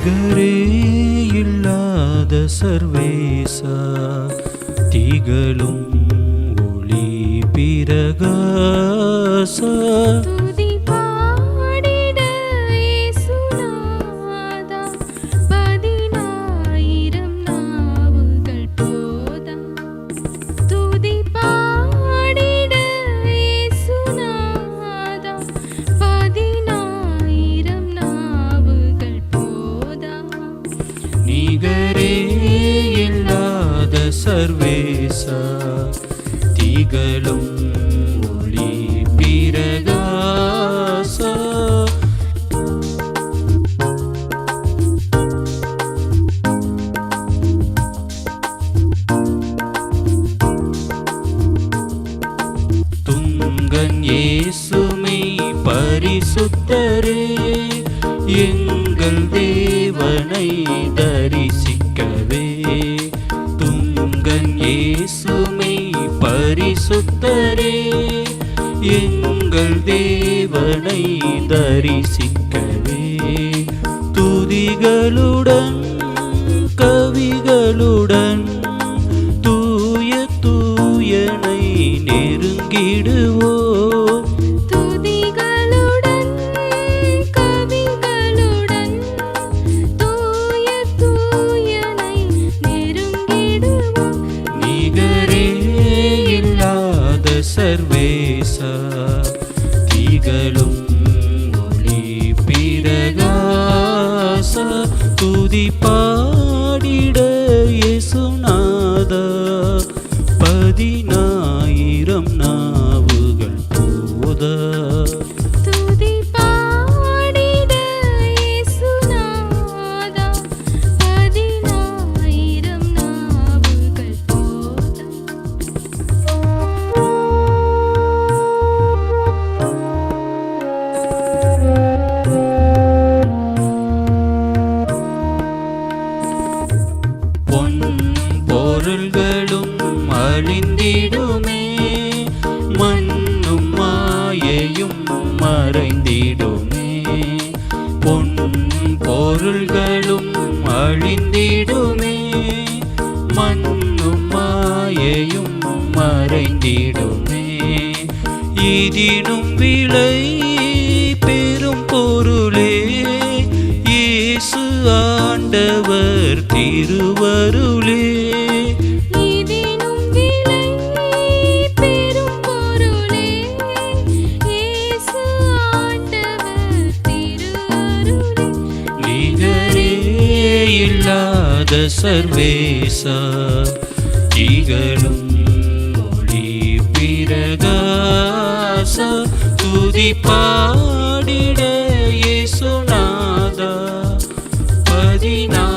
நிகரே இல்லாத சர்வேசா திகழும் ஒளி பிரகாசா நிகரே இல்லாத சர்வேசா. திகழும் ஒளி பிரகாசா துங்கன் ஏசுமை பரிசுத்தரே எங்கள் தேவனை தரிசிக்கவே. துங்கன் இயேசுமை பரிசுத்தரே. எங்கள் தேவனை தரிசிக்கவே. துதிகளுடன் கவிகளுடன் தூய தூயனை நெருங்கிடுவோ சர்வேச திகழும் ஒளி பிரகாச துதி பாடிட மண்ணும் மாயையும் மறைந்திடுமே. பொன் பொருள்களும் அழிந்திடுமே. மண்ணும் மாயையும் மறைந்திடுமே. இதினும் விளை பெரும் பொருளே. இயேசு ஆண்டவர் திருவருளே. இல்லாத சர்வேசா ஜீகனும் மொழி பிரகாச துதி பாடிட இயேசுநாதா பதினா